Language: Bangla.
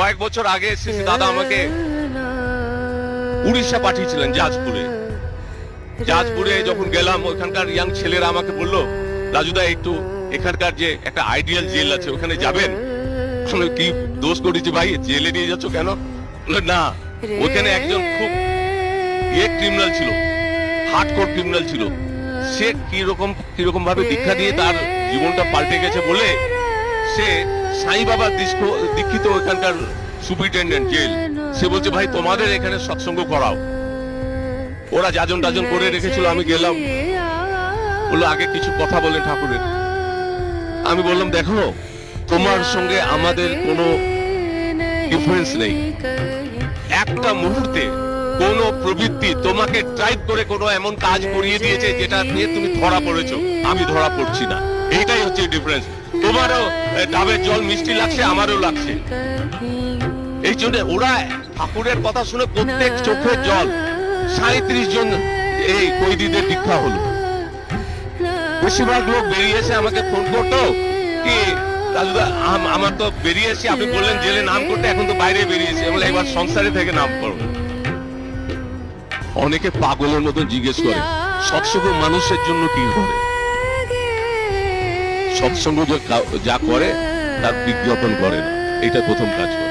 কয়েক বছর আগে এসেছি দাদা আমাকে উড়িষ্যা পাঠিয়েছিলেন জাজপুরে জাজপুরে যখন গেলাম, ওখানকার ইয়াং ছেলেরা আমাকে বলল, রাজুদা, একটু এখানকার যে একটা আইডিয়াল জেল আছে, ওখানে যাবেন? কি দোষ করেছি ভাই? জেলে নিয়ে যাচ্ছ কেন? না, ওখানে একজন খুব ইয়ে ক্রিমিনাল ছিল হার্ডকোর ক্রিমিনাল ছিল। সে কীরকম কীরকম ভাবে দীক্ষা দিয়ে তার জীবনটা পাল্টে গেছে বলে সে সাই বাবা দীক্ষিত ওখানকার সুপারিনটেন্ডেন্ট জেল। সে বলছে, ভাই, তোমাদের এখানে সৎসঙ্গ করাও। ওরা যাজন টাজন করে রেখেছিল, আমি গেলাম। বলল, আগে কিছু কথা বলেন ঠাকুরের। আমি বললাম, দেখো, তোমার সঙ্গে আমাদের কোনো ডিফারেন্স নেই। একটা মুহূর্তে কোন প্রবৃত্তি তোমাকে ড্রাইভ করে কোনো এমন কাজ করিয়ে দিয়েছে যেটা নিয়ে তুমি ধরা পড়েছো। আমি ধরা পড়ছি না। এইটাই হচ্ছে ডিফারেন্স তোমারও ডাবের জল মিষ্টি লাগছে, আমারও লাগছে। এই জন্য ওরা ঠাকুরের কথা শুনে প্রত্যেক চোখের জল। সাঁত্রিশ জন এই কৈদিদের দীক্ষা হলো। বেশিরভাগ লোক বেরিয়েছে আমাকে ফোন করতো কি আমার তো বেরিয়েছি আপনি বললেন জেলে নাম করতে, এখন তো বাইরে বেরিয়েছি বলে এবার সংসারে থেকে নাম করব অনেকে পাগলের মতো জিজ্ঞেস করে, সৎসঙ্গ মানুষের জন্য কি করে সৎসঙ্গ যে করে তার বিজ্ঞাপন করে না। এটা প্রথম কাজ করে।